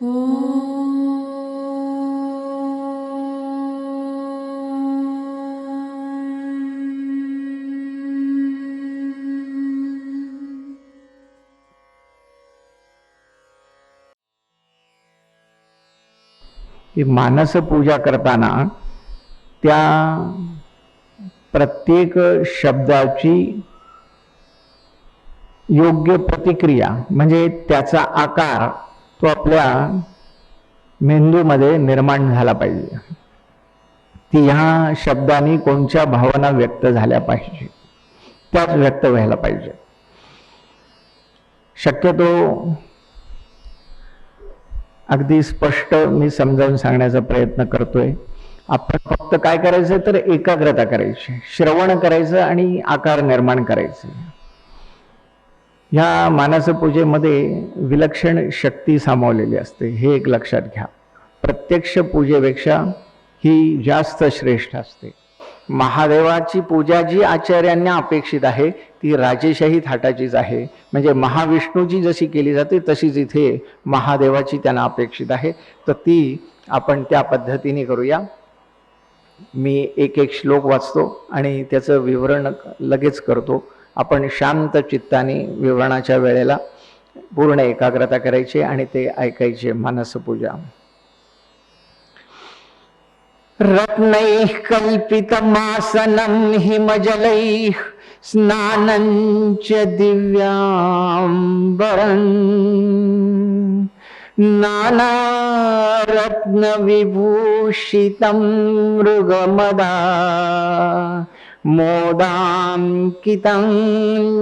मानस पूजा करताना त्या प्रत्येक शब्दाची योग्य प्रतिक्रिया म्हणजे त्याचा आकार तो आपल्या मेंदूमध्ये निर्माण झाला पाहिजे. ती ह्या शब्दांनी कोणत्या भावना व्यक्त झाल्या पाहिजे त्याच व्यक्त व्हायला पाहिजे. शक्यतो अगदी स्पष्ट मी समजावून सांगण्याचा प्रयत्न करतोय. आपण फक्त काय करायचं तर एकाग्रता करायची श्रवण करायचं आणि आकार निर्माण करायचे. ह्या मानस पूजेमध्ये विलक्षण शक्ती सामावलेली असते. हे एक लक्षात घ्या. प्रत्यक्ष पूजेपेक्षा ही जास्त श्रेष्ठ असते. महादेवाची पूजा जी आचार्यांना अपेक्षित आहे ती राजेशाही थाटाचीच आहे. म्हणजे महाविष्णूची जशी केली जाते तशीच इथे महादेवाची त्यांना अपेक्षित आहे. तर ती आपण त्या पद्धतीने करूया. मी एक एक श्लोक वाचतो आणि त्याचं विवरण लगेच करतो. आपण शांत चित्ताने विवरणाच्या वेळेला पूर्ण एकाग्रता करायची आणि ते ऐकायचे मानसपूजा. रत्नैः कल्पितमासनं हिमजलैः स्नानं च दिव्याम्बरम्। नानारत्नविभूषितं मृगमदा। मोदाङ्कितं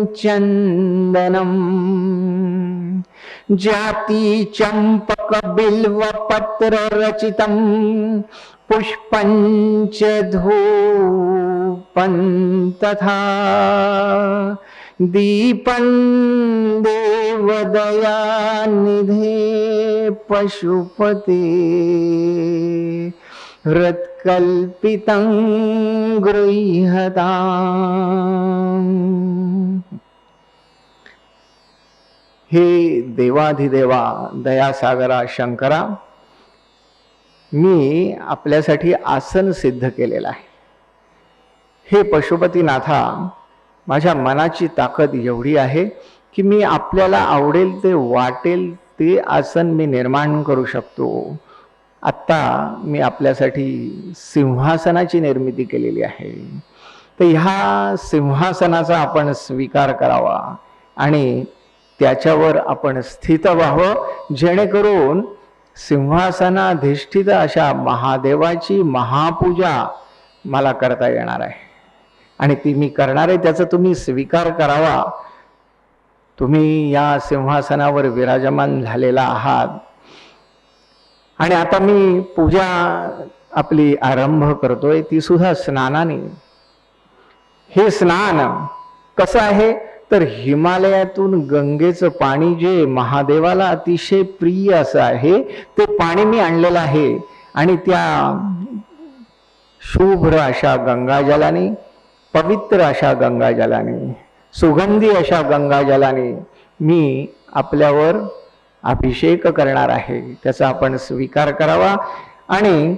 चन्दनम् जाती चम्पक बिल्वपत्र रचितं पुष्पञ्च धूपं तथा। दीपं देवदयानिधे पशुपते। कल्पितं गृह्यता हे देवाधिदेवा दयासागरा शंकरा मी आपल्यासाठी आसन सिद्ध केलेलं आहे. हे पशुपतीनाथा माझ्या मनाची ताकद एवढी आहे की मी आपल्याला आवडेल ते वाटेल ते आसन मी निर्माण करू शकतो. आत्ता मी आपल्यासाठी सिंहासनाची निर्मिती केलेली आहे. तर ह्या सिंहासनाचा आपण स्वीकार करावा आणि त्याच्यावर आपण स्थित व्हावं जेणेकरून सिंहासनाधिष्ठित अशा महादेवाची महापूजा मला करता येणार आहे. आणि ती मी करणार आहे त्याचा तुम्ही स्वीकार करावा. तुम्ही या सिंहासनावर विराजमान झालेला आहात. आणि आता मी पूजा आपली आरंभ करतोय ती सुद्धा स्नानाने. हे स्नान कसं आहे? तर हिमालयातून गंगेचं पाणी जे महादेवाला अतिशय प्रिय असं आहे ते पाणी मी आणलेलं आहे. आणि त्या शुभ्र अशा गंगाजलाने पवित्र अशा गंगाजलाने सुगंधी अशा गंगाजलाने मी आपल्यावर अभिषेक करणार आहे. त्याचा आपण स्वीकार करावा. आणि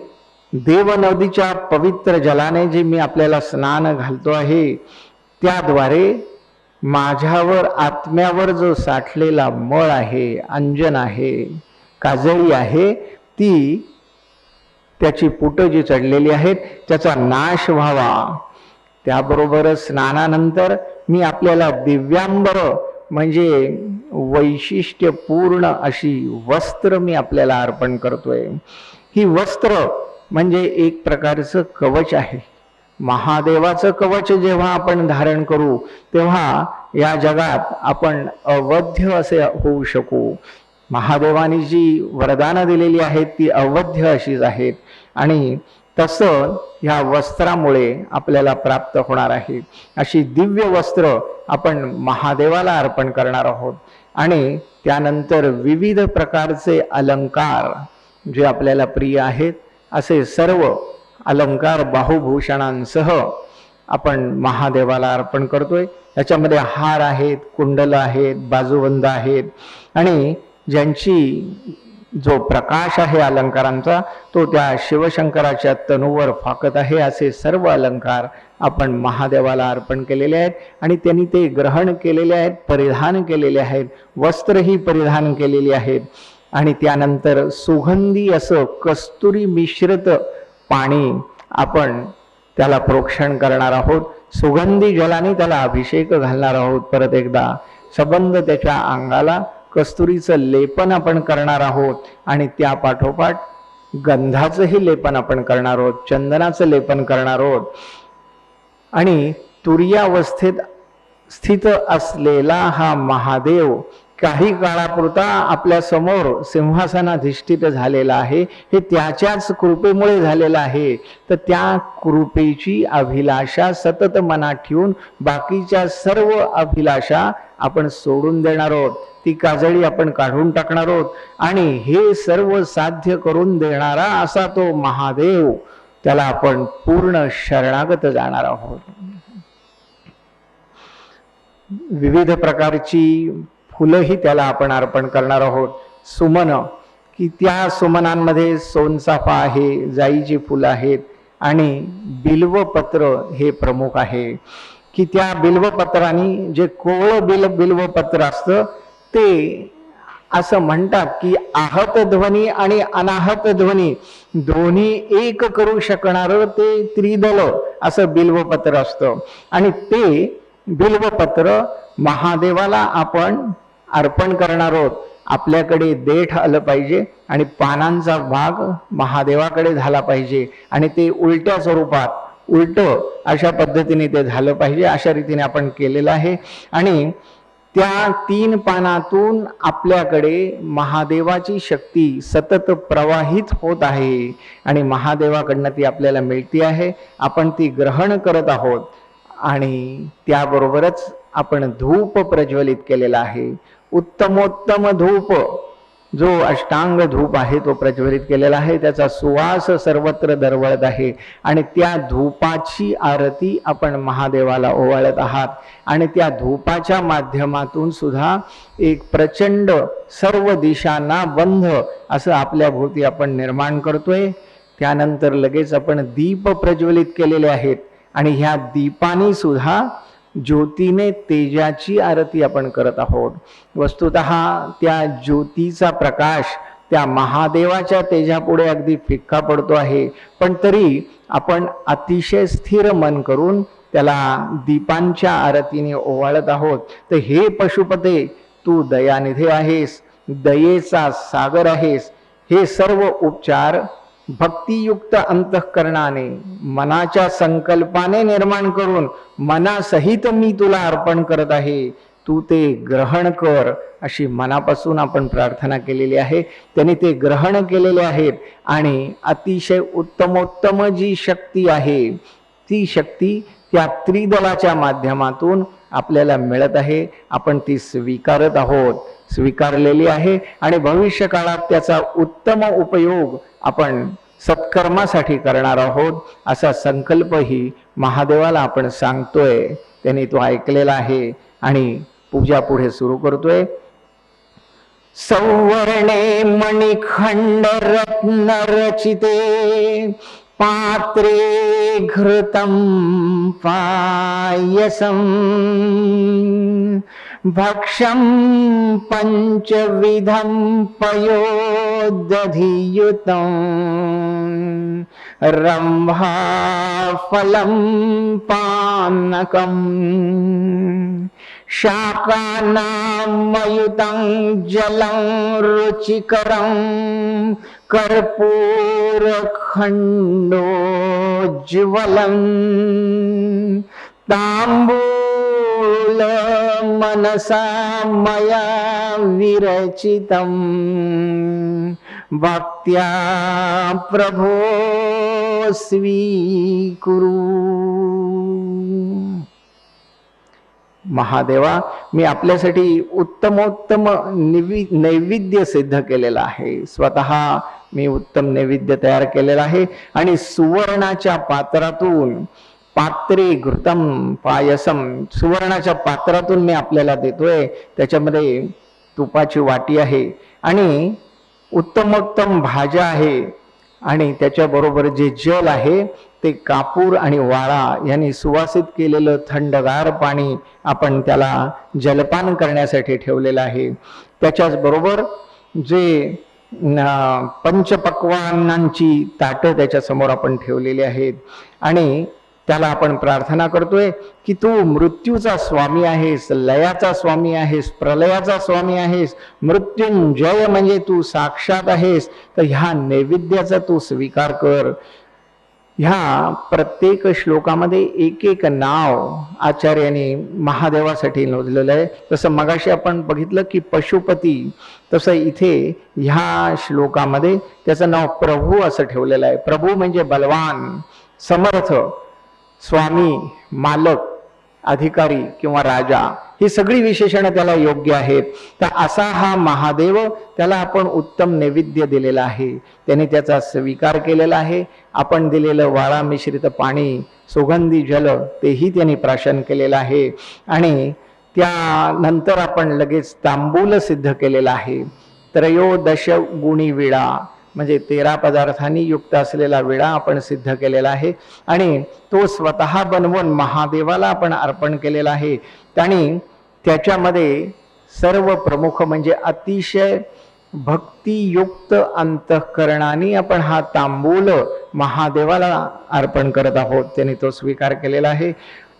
देव नदीच्या पवित्र जलाने जे मी आपल्याला स्नान घालतो आहे त्याद्वारे माझ्यावर आत्म्यावर जो साठलेला मळ आहे अंजन आहे काजळी आहे ती त्याची पुटं जी चढलेली आहेत त्याचा नाश व्हावा. त्याबरोबरच स्नानानंतर मी आपल्याला दिव्यांबर म्हणजे वैशिष्ट्यपूर्ण अशी वस्त्र मी आपल्याला अर्पण करतोय. ही वस्त्र म्हणजे एक प्रकारचं कवच आहे. महादेवाचं कवच जेव्हा आपण धारण करू तेव्हा या जगात आपण अवध्य असे होऊ शकू. महादेवानी जी वरदानं दिलेली आहेत ती अवध्य अशीच आहेत. आणि तसं ह्या वस्त्रामुळे आपल्याला प्राप्त होणार आहे. अशी दिव्य वस्त्र आपण महादेवाला अर्पण करणार आहोत. आणि त्यानंतर विविध प्रकारचे अलंकार जे आपल्याला प्रिय आहेत असे सर्व अलंकार बाहुभूषणांसह आपण महादेवाला अर्पण करतोय. याच्यामध्ये हार आहेत कुंडलं आहेत बाजूबंद आहेत आणि ज्यांची जो प्रकाश आहे अलंकारांचा तो त्या शिवशंकराच्या तनुवर फाकत आहे असे सर्व अलंकार आपण महादेवाला अर्पण केलेले आहेत. आणि त्यांनी ते ग्रहण केलेले आहेत परिधान केलेले आहेत वस्त्रही परिधान केलेली आहेत. आणि त्यानंतर सुगंधी असं कस्तुरी मिश्रित पाणी आपण त्याला प्रोक्षण करणार आहोत. सुगंधी जलाने त्याला अभिषेक घालणार आहोत परत एकदा. सबंध त्याच्या अंगाला कस्तुरीचं लेपन आपण करणार आहोत आणि त्या पाठोपाठ गंधाचंही लेपन आपण करणार आहोत चंदनाचं लेपन करणार आहोत. आणि तुर्यावस्थेत स्थित असलेला हा महादेव काही काळापुरता आपल्यासमोर सिंहासनाधिष्ठित झालेला आहे. हे त्याच्याच कृपेमुळे झालेलं आहे. तर त्या कृपेची अभिलाषा सतत मनात ठेवून बाकीच्या सर्व अभिलाषा आपण सोडून देणार आहोत. ती काजळी आपण काढून टाकणार आहोत. आणि हे सर्व साध्य करून देणारा असा तो महादेव त्याला आपण पूर्ण शरणागत जाणार आहोत. विविध प्रकारची फुलंही त्याला आपण अर्पण करणार आहोत. सुमन की त्या सुमनांमध्ये सोनसाफा आहे जाईची फुलं आहेत आणि बिल्वपत्र हे प्रमुख आहे. की त्या बिल्वपत्राने जे कोवळं बिल बिल्वपत्र असतं ते असं म्हणतात की आहत ध्वनी आणि अनाहत ध्वनी दोन्ही एक करू शकणार ते त्रिदल असं बिल्वपत्र असतं. आणि ते बिल्वपत्र महादेवाला आपण अर्पण करणार आहोत. आपल्याकडे देठ आलं पाहिजे आणि पानांचा भाग महादेवाकडे झाला पाहिजे आणि ते उलट्या स्वरूपात उलट अशा पद्धतीने ते झालं पाहिजे अशा रीतीने आपण केलेलं आहे. आणि त्या तीन पानातून आपल्याकडे महादेवाची शक्ती सतत प्रवाहित होत आहे. आणि महादेवाकडनं ती आपल्याला मिळती आहे. आपण ती ग्रहण करत आहोत. आणि त्याबरोबरच आपण धूप प्रज्वलित केलेला आहे. उत्तमोत्तम धूप जो अष्टांग धूप आहे तो प्रज्वलित केलेला आहे त्याचा सुवास सर्वत्र दरवळत आहे आणि त्या धूपाची आरती आपण महादेवाला ओवाळत आहात. आणि त्या धूपाच्या माध्यमातून सुद्धा एक प्रचंड सर्व दिशांना बंध असं आपल्या भोवती आपण निर्माण करतोय. त्यानंतर लगेच आपण दीप प्रज्वलित केलेले आहेत आणि ह्या दीपानी सुद्धा ज्योतीने तेजाची आरती आपण करत आहोत. वस्तुत त्या ज्योतीचा प्रकाश त्या महादेवाच्या तेजापुढे अगदी फिक्का पडतो आहे. पण तरी आपण अतिशय स्थिर मन करून त्याला दीपांच्या आरतीने ओवाळत आहोत. तर हे पशुपते तू दयानिधी आहेस दयेचा सागर आहेस. हे सर्व उपचार भक्तियुक्त अंतःकरणाने मनाच्या संकल्पाने निर्माण करून मनासहित मी तुला अर्पण करत आहे तू ते ग्रहण कर अशी मनापासून आपण प्रार्थना केलेली आहे. त्यांनी ते ग्रहण केलेले आहेत आणि अतिशय उत्तमोत्तम जी शक्ती आहे ती शक्ती त्या त्रिदलाच्या माध्यमातून आपल्याला मिळत आहे. आपण ती स्वीकारत आहोत स्वीकारलेली आहे आणि भविष्य काळात त्याचा उत्तम उपयोग आपण सत्कर्मासाठी करणार आहोत असा संकल्पही महादेवाला आपण सांगतोय. त्यांनी तो ऐकलेला आहे आणि पूजा पुढे सुरू करतोय. सौवर्णे मणिखंड रत्न रचिते. पात्रे घृतं पायसम् भक्षं पञ्चविधं पयोदधियुतं रम्भाफलं पानकम् शाकानामयुतं जलं रुचिकरं कर्पूरखण्डोज्ज्वलम्। ताम्बूल मनसा मया विरचितम् भक्त्या प्रभो स्वीकुरु। महादेवा मी आपल्यासाठी उत्तमोत्तम निवि नैवेद्य सिद्ध केलेला आहे. स्वतः मी उत्तम नैवेद्य तयार केलेला आहे. आणि सुवर्णाच्या पात्रातून पात्रे घृतम पायसम सुवर्णाच्या पात्रातून मी आपल्याला देतोय. त्याच्यामध्ये तुपाची वाटी आहे. आणि उत्तमोत्तम भाज्या आहे. आणि त्याच्याबरोबर जे जल आहे ते कापूर आणि वाळा यांनी सुवासित केलेलं थंडगार पाणी आपण त्याला जलपान करण्यासाठी ठेवलेलं आहे. त्याच्याचबरोबर जे पंचपक्वानांची ताटं त्याच्यासमोर आपण ठेवलेली आहेत. आणि त्याला आपण प्रार्थना करतोय की तू मृत्यूचा स्वामी आहेस लयाचा स्वामी आहेस प्रलयाचा स्वामी आहेस मृत्युंजय म्हणजे तू साक्षात आहेस. तर ह्या नैवेद्याचा तू स्वीकार कर. ह्या प्रत्येक श्लोकामध्ये एक एक नाव आचार्याने महादेवासाठी नोंदलेलं आहे. तसं मगाशी आपण बघितलं की पशुपती तसं इथे ह्या श्लोकामध्ये त्याचं नाव प्रभू असं ठेवलेलं आहे. प्रभू म्हणजे बलवान समर्थ. स्वामी मालक अधिकारी किंवा राजा ही सगळी विशेषणं त्याला योग्य आहेत. तर असा हा महादेव त्याला आपण उत्तम नैवेद्य दिलेला आहे. त्याने त्याचा स्वीकार केलेला आहे. आपण दिलेलं वाळा मिश्रित पाणी सुगंधी जल तेही त्यांनी प्राशन केलेलं आहे. आणि त्यानंतर आपण लगेच तांबूल सिद्ध केलेलं आहे. त्रयोदश गुणी विळा म्हणजे तेरा पदार्थांनी युक्त असलेला विडा आपण सिद्ध केलेला आहे. आणि तो स्वतः बनवून महादेवाला आपण अर्पण केलेला आहे. आणि त्याच्यामध्ये सर्व प्रमुख म्हणजे अतिशय भक्तियुक्त अंतःकरणाने आपण हा तांबूल महादेवाला अर्पण करत आहोत. त्यांनी तो स्वीकार केलेला आहे.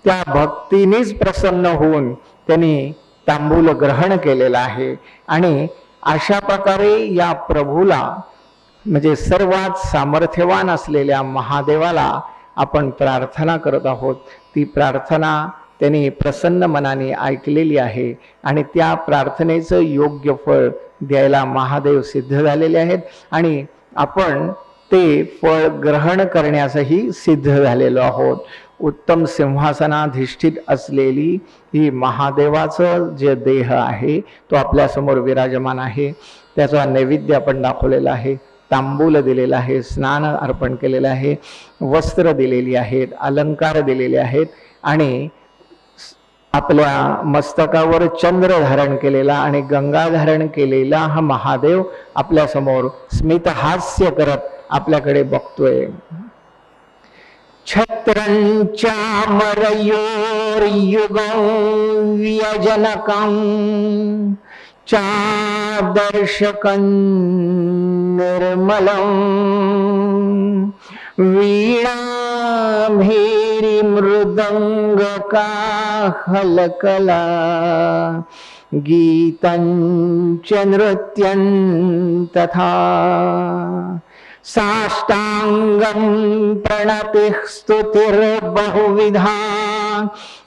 त्या भक्तीनेच प्रसन्न होऊन त्यांनी तांबूल ग्रहण केलेलं आहे. आणि अशा प्रकारे या प्रभूला म्हणजे सर्वात सामर्थ्यवान असलेल्या महादेवाला आपण प्रार्थना करत आहोत. ती प्रार्थना त्यांनी प्रसन्न मनाने ऐकलेली आहे आणि त्या प्रार्थनेचं योग्य फळ द्यायला महादेव सिद्ध झालेले आहेत आणि आपण ते फळ ग्रहण करण्यासही सिद्ध झालेलो आहोत. उत्तम सिंहासनाधिष्ठित असलेली ही महादेवाचं जे देह आहे तो आपल्यासमोर विराजमान आहे. त्याचा नैवेद्य आपण दाखवलेला आहे. तांबूल दिलेलं आहे स्नान अर्पण केलेलं आहे वस्त्र दिलेली आहेत अलंकार दिलेले आहेत आणि आपल्या मस्तकावर चंद्र धारण केलेला आणि गंगा धारण केलेला हा महादेव आपल्यासमोर स्मितहास्य करत आपल्याकडे बघतोय. छत्रंच्या चादर्शकं निर्मलं वीणाभेरिमृदङ्गकाहलकला। गीतं च नृत्यं तथा। साष्टाङ्गं प्रणतिः स्तुतिर्बहुविधा।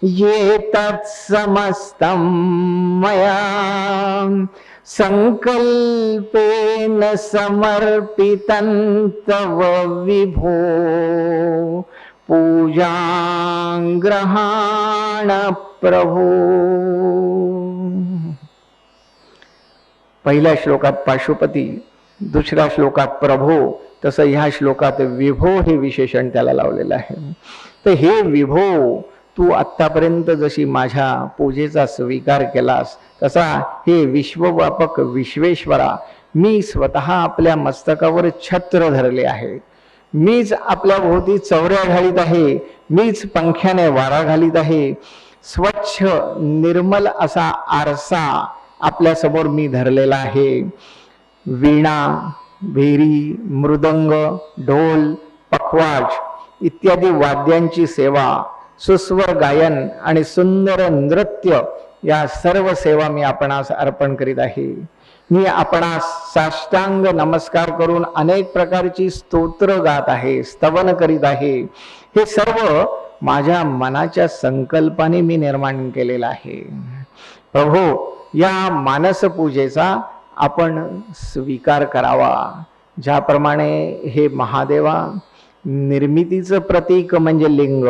ये तत्समस्तं मया। सङ्कल्पेन समर्पितं तव विभो। पूजाग्रहाण प्रभो। पहिल्या श्लोकात पाशुपती दुसऱ्या श्लोकात प्रभो तसं ह्या श्लोकात विभो हे विशेषण त्याला लावलेलं आहे. तर हे विभो तू आत्तापर्यंत जशी माझ्या पूजेचा स्वीकार केलास तसा हे विश्वव्यापक विश्वेश्वरा मी स्वतः आपल्या मस्तकावर छत्र धरले आहे. मीच आपल्या भोवती चौऱ्या घालीत आहे मीच पंख्याने वारा घालीत आहे. स्वच्छ निर्मल असा आरसा आपल्यासमोर मी धरलेला आहे. वीणा भेरी मृदंग ढोल पखवाज इत्यादी वाद्यांची सेवा सुस्वर गायन आणि सुंदर नृत्य या सर्व सेवा मी आपणास अर्पण करीत आहे. मी आपणास साष्टांग नमस्कार करून अनेक प्रकारची स्तोत्र गात आहे स्तवन करीत आहे. हे सर्व माझ्या मनाच्या संकल्पाने मी निर्माण केलेलं आहे. प्रभू या मानस पूजेचा आपण स्वीकार करावा. ज्याप्रमाणे हे महादेवा निर्मितीचं प्रतीक म्हणजे लिंग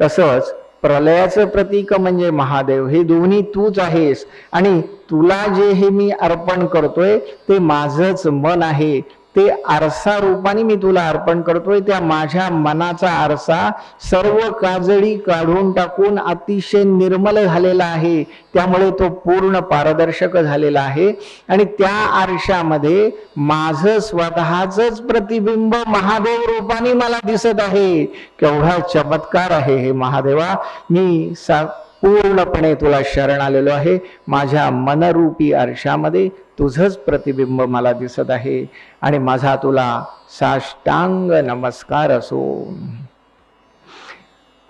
तसंच प्रलयाचं प्रतीक म्हणजे महादेव. हे दोन्ही तूच आहेस आणि तुला जे हे मी अर्पण करतोय ते माझंच मन आहे. ते आरसा रूपाने मी तुला अर्पण करतोय. त्या माझ्या मनाचा आरसा सर्व काजळी काढून टाकून अतिशय निर्मल झालेला आहे. त्यामुळे तो पूर्ण पारदर्शक झालेला आहे. आणि त्या आरशामध्ये माझं स्वतःच प्रतिबिंब महादेव रूपाने मला दिसत आहे. केवढा चमत्कार आहे हे महादेवा. मी सा पूर्णपणे तुला शरण आलेलो आहे. माझ्या मनरूपी आरशामध्ये तुझंच प्रतिबिंब मला दिसत आहे आणि माझा तुला साष्टांग नमस्कार असो.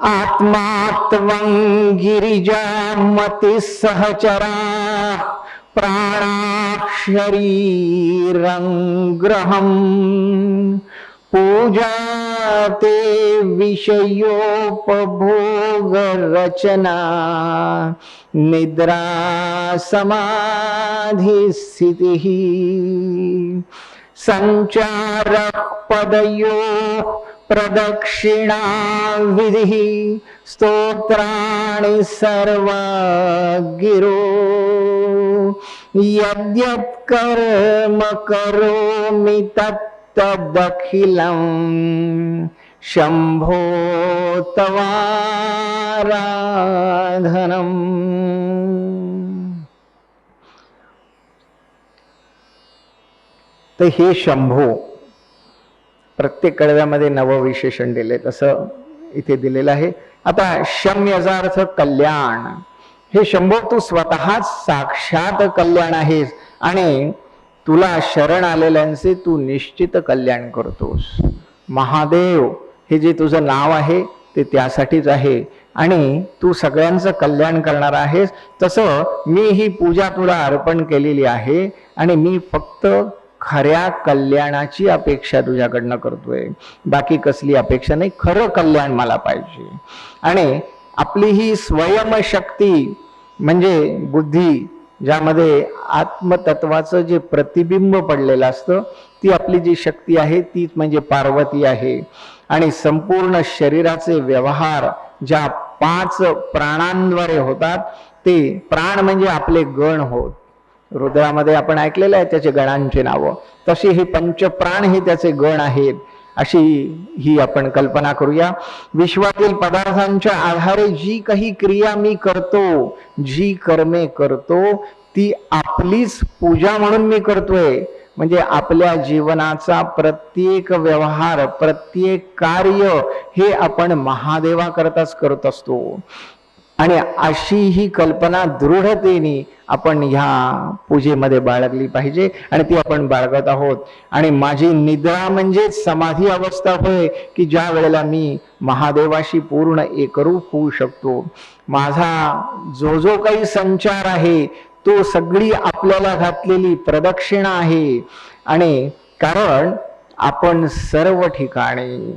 आत्मात्मं गिरिजा मती सहचरा प्राणाक्षरीरङ्ग्रहम् पूजा ते विषयोपभोगरचना निद्रा समाधिस्थितिः सञ्चारः पदयो प्रदक्षिणा विधिः स्तोत्राणि सर्वगिरो। यद्यत् कर्म करोमि तत्तदखिलं शम्भो तवाराधनम्। तर हे शंभो प्रत्येक कडव्यामध्ये नवविशेषण दिले तसं इथे दिलेलं आहे. आता शम याचा अर्थ कल्याण. हे शंभो तू स्वतःच साक्षात कल्याण आहेस आणि तुला शरण आलेल्यांचे तू निश्चित कल्याण करतोस. महादेव हे जे तुझं नाव आहे ते त्यासाठीच आहे. आणि तू सगळ्यांचं कल्याण करणार आहेस. तसं मी ही पूजा तुला अर्पण केलेली आहे आणि मी फक्त खऱ्या कल्याणाची अपेक्षा तुझ्याकडनं करतोय. बाकी कसली अपेक्षा नाही खरं कल्याण मला पाहिजे. आणि आपली ही स्वयंशक्ती म्हणजे बुद्धी ज्यामध्ये आत्मतत्वाचं जे प्रतिबिंब पडलेलं असतं ती आपली जी शक्ती आहे तीच म्हणजे पार्वती आहे. आणि संपूर्ण शरीराचे व्यवहार ज्या पाच प्राणांद्वारे होतात ते प्राण म्हणजे आपले गण होत. रुद्रामध्ये आपण ऐकलेलं आहे त्याचे गणांचे नावं. तशी हे पंचप्राण हे त्याचे गण आहेत अशी ही आपण कल्पना करूया. विश्वातील पदार्थांच्या आधारे जी काही क्रिया मी करतो जी कर्मे करतो ती आपलीच पूजा म्हणून मी करतोय. म्हणजे आपल्या जीवनाचा प्रत्येक व्यवहार प्रत्येक कार्य हे आपण महादेवाकरताच करत असतो. आणि अशी ही कल्पना दृढतेने आपण ह्या पूजेमध्ये बाळगली पाहिजे आणि ती आपण बाळगत आहोत. आणि माझी निद्रा म्हणजेच समाधी अवस्था होय की ज्या वेळेला मी महादेवाशी पूर्ण एकरूप होऊ शकतो. माझा जो जो काही संचार आहे तो सगळी आपल्याला घातलेली प्रदक्षिणा आहे. आणि कारण आपण सर्व ठिकाणी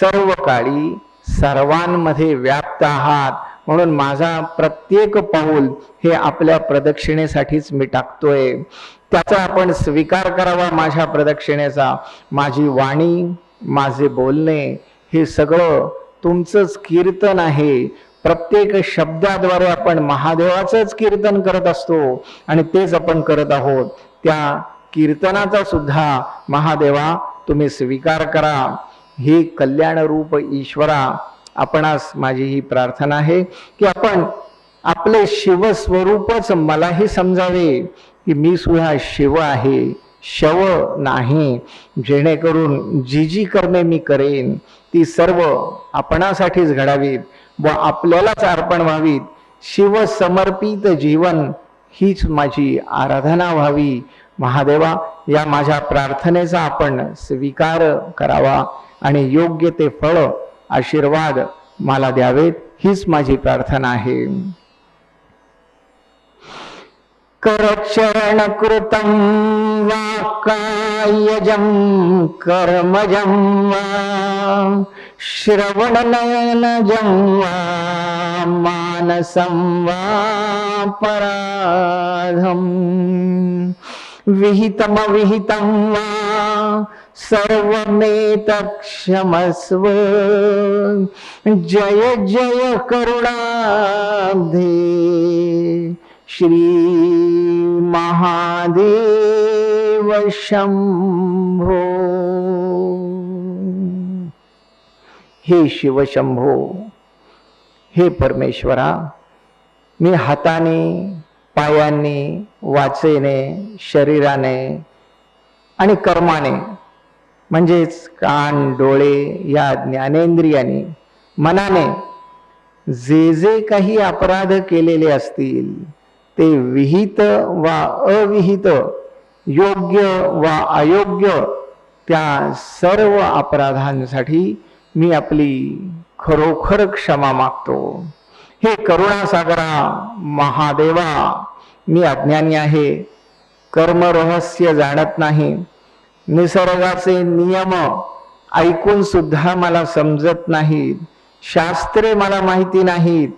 सर्व काळी सर्वांमध्ये व्याप्त आहात. म्हणून माझा प्रत्येक पाऊल हे आपल्या प्रदक्षिणेसाठीच मी टाकतोय. त्याचा आपण स्वीकार करावा माझ्या प्रदक्षिणेचा. माझी वाणी माझे बोलणे हे सगळं तुमचंच कीर्तन आहे. प्रत्येक शब्दाद्वारे आपण महादेवाचंच कीर्तन करत असतो आणि तेच आपण करत आहोत. त्या कीर्तनाचा सुद्धा महादेवा तुम्ही स्वीकार करा. हे कल्याणरूप ईश्वरा आपणास माझी ही प्रार्थना आहे की आपण आपले शिवस्वरूपच मलाही समजावे की मी सुद्धा शिव आहे शव नाही. जेणेकरून जी जी कर्मे मी करेन ती सर्व आपणासाठीच घडावीत. व आपल्यालाच अर्पण व्हावीत. शिव समर्पित जीवन हीच माझी आराधना व्हावी. महादेवा या माझ्या प्रार्थनेचा आपण स्वीकार करावा आणि योग्य ते फळ आशीर्वाद मला द्यावेत हीच माझी प्रार्थना आहे. करचरणकृतं वा कायजं कर्मजं वा श्रवणनयनजं वा मानसं वा पराधम् विहितमविहितं वा सर्वमेतक्षमस्व जय जय करुणाब्धे श्री महादेव शंभो हे शिवशंभो हे परमेश्वरा मी हाताने पायांनी वाचेने शरीराने आणि कर्माने म्हणजेच कान डोळे या ज्ञानेंद्रियाने मनाने जे जे काही अपराध केलेले असतील ते विहित वा अविहित योग्य वा अयोग्य त्या सर्व अपराधांसाठी मी आपली खरोखर क्षमा मागतो. हे करुणासागरा महादेवा मी अज्ञानी आहे. कर्म रहस्य जाणत नाही. निसर्गाचे नियम ऐकून सुद्धा मला समजत नाहीत. शास्त्रे मला माहिती नाहीत.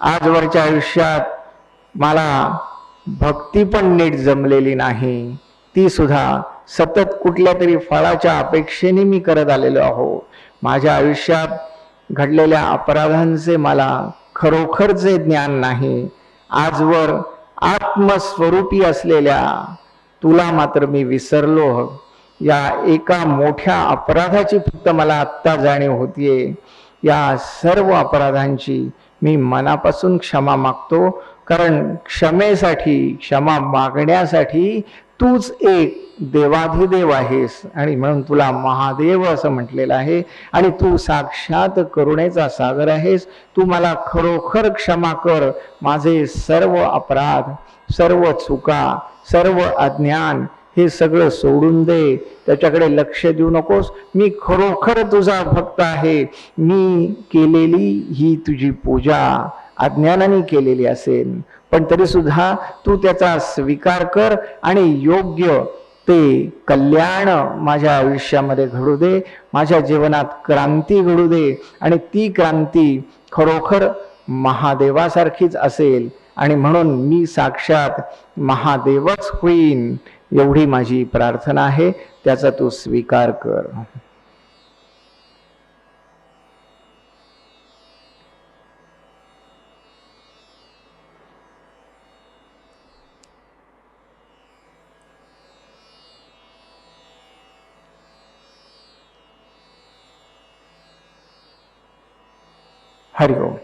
आजवरच्या आयुष्यात मला भक्ती पण नीट जमलेली नाही. ती सुद्धा सतत कुठल्या तरी फळाच्या अपेक्षेने मी करत आलेलो आहो माझ्या आयुष्यात घडलेल्या अपराधांचे मला खरोखरचे ज्ञान नाही आजवर आत्मस्वरूपी असलेल्या तुला मात्र मी विसरलो. या एका मोठ्या अपराधाची फक्त मला आत्ता जाणीव होतीये. या सर्व अपराधांची मी मनापासून क्षमा मागतो कारण क्षमेसाठी क्षमा मागण्यासाठी तूच एक देवाधिदेव आहेस. आणि म्हणून तुला महादेव असं म्हटलेलं आहे. आणि तू साक्षात करुणेचा सागर आहेस. तू मला खरोखर क्षमा कर. माझे सर्व अपराध सर्व चुका सर्व अज्ञान हे सगळं सोडून दे. त्याच्याकडे लक्ष देऊ नकोस. मी खरोखर तुझा भक्त आहे. मी केलेली ही तुझी पूजा अज्ञानाने केलेली असेल. पण तरी सुद्धा तू त्याचा स्वीकार कर आणि योग्य ते कल्याण माझ्या आयुष्यामध्ये घडू दे माझ्या जीवनात क्रांती घडू दे आणि ती क्रांती खरोखर महादेवासारखीच असेल आणि म्हणून मी साक्षात महादेवच होईन एवढी माझी प्रार्थना आहे त्याचा तू स्वीकार कर. हरिओम